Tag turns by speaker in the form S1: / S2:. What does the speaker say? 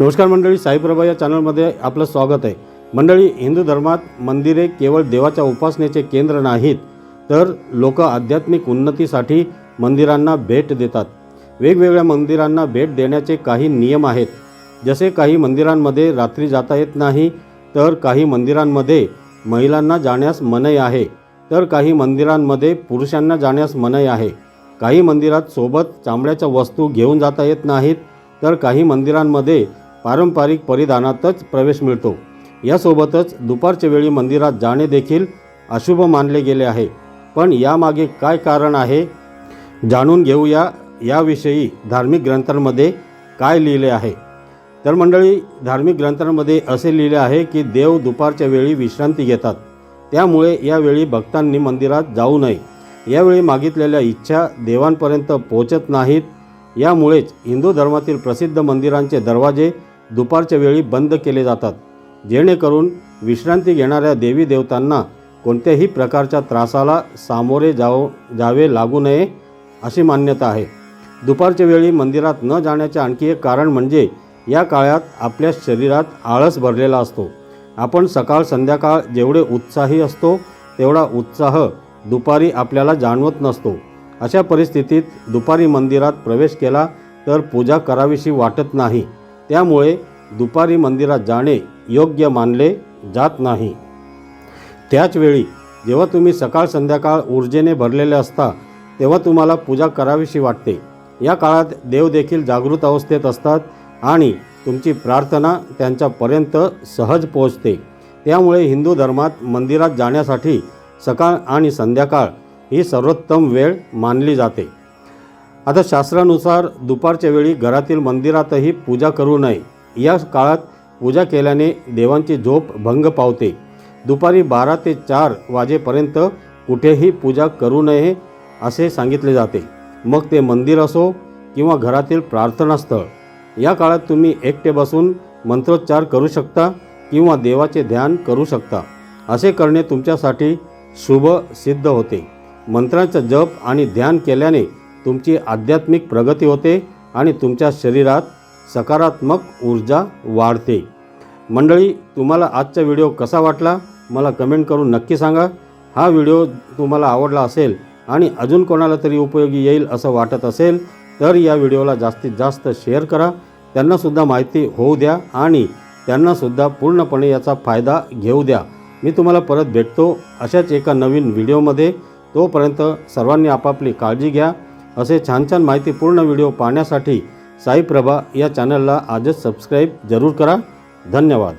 S1: नमस्कार मंडळी साईप्रभा या चॅनलमध्ये आपलं स्वागत आहे. मंडळी हिंदू धर्मात मंदिरे केवळ देवाच्या उपासनेचे केंद्र नाहीत तर लोक आध्यात्मिक उन्नतीसाठी मंदिरांना भेट देतात. वेगवेगळ्या मंदिरांना भेट देण्याचे काही नियम आहेत. जसे काही मंदिरांमध्ये रात्री जाता येत नाही तर काही मंदिरांमध्ये महिलांना जाण्यास मनाई आहे तर काही मंदिरांमध्ये पुरुषांना जाण्यास मनाई आहे. काही मंदिरात सोबत चामड्याच्या वस्तू घेऊन जाता येत नाहीत तर काही मंदिरांमध्ये पारंपरिक परिधानातच प्रवेश मिळतो. यासोबतच दुपारच्या वेळी मंदिरात जाणे देखील अशुभ मानले गेले आहे. पण यामागे काय कारण आहे? जाणून घेऊया याविषयी धार्मिक ग्रंथांमध्ये काय लिहिले आहे. तर मंडळी धार्मिक ग्रंथांमध्ये असे लिहिले आहे की देव दुपारच्या वेळी विश्रांती घेतात. त्यामुळे यावेळी भक्तांनी मंदिरात जाऊ नये. यावेळी मागितलेल्या इच्छा देवांपर्यंत पोहोचत नाहीत. यामुळेच हिंदू धर्मातील प्रसिद्ध मंदिरांचे दरवाजे दुपारच्या वेळी बंद केले जातात. जेणेकरून विश्रांती घेणाऱ्या देवी देवतांना कोणत्याही प्रकारच्या त्रासाला सामोरे जाव जावे लागू नये अशी मान्यता आहे. दुपारच्या वेळी मंदिरात न जाण्याचे आणखी एक कारण म्हणजे या काळात आपल्या शरीरात आळस भरलेला असतो. आपण सकाळ संध्याकाळ जेवढे उत्साही असतो तेवढा उत्साह दुपारी आपल्याला जाणवत नसतो. अशा परिस्थितीत दुपारी मंदिरात प्रवेश केला तर पूजा करावीशी वाटत नाही. त्यामुळे दुपारी मंदिरात जाणे योग्य मानले जात नाही. त्याचवेळी जेव्हा तुम्ही सकाळ संध्याकाळ ऊर्जेने भरलेले असता तेव्हा तुम्हाला पूजा करावीशी वाटते. या काळात देव देखील जागृत अवस्थेत असतात आणि तुमची प्रार्थना त्यांच्यापर्यंत सहज पोहोचते. त्यामुळे हिंदू धर्मात मंदिरात जाण्यासाठी सकाळ आणि संध्याकाळ ही सर्वोत्तम वेळ मानली जाते. आता शास्त्रानुसार दुपारच्या वेळी घरातील मंदिरातही पूजा करू नये. या काळात पूजा केल्याने देवांची झोप भंग पावते. दुपारी बारा ते चार वाजेपर्यंत कुठेही पूजा करू नये असे सांगितले जाते. मग ते मंदिर असो किंवा घरातील प्रार्थनास्थळ या काळात तुम्ही एकटे बसून मंत्रोच्चार करू शकता किंवा देवाचे ध्यान करू शकता. असे करणे तुमच्यासाठी शुभ सिद्ध होते. मंत्राचा जप आणि ध्यान केल्याने तुमची आध्यात्मिक प्रगती होते आणि तुमच्या शरीरात सकारात्मक ऊर्जा वाढते. मंडळी तुम्हाला आजचा व्हिडिओ कसा वाटला? मला कमेंट करून नक्की सांगा. हा व्हिडिओ तुम्हाला आवडला असेल आणि अजून कोणाला तरी उपयोगी येईल असं वाटत असेल तर या व्हिडिओला जास्तीत जास्त शेअर करा. त्यांनासुद्धा माहिती होऊ द्या आणि त्यांनासुद्धा पूर्णपणे याचा फायदा घेऊ द्या. मी तुम्हाला परत भेटतो अशाच एका नवीन व्हिडिओमध्ये. तोपर्यंत सर्वांनी आपापली काळजी घ्या. असे छान छान माहितीपूर्ण व्हिडिओ पाहण्यासाठी साईप्रभा या चॅनलला आजच सबस्क्राईब जरूर करा. धन्यवाद.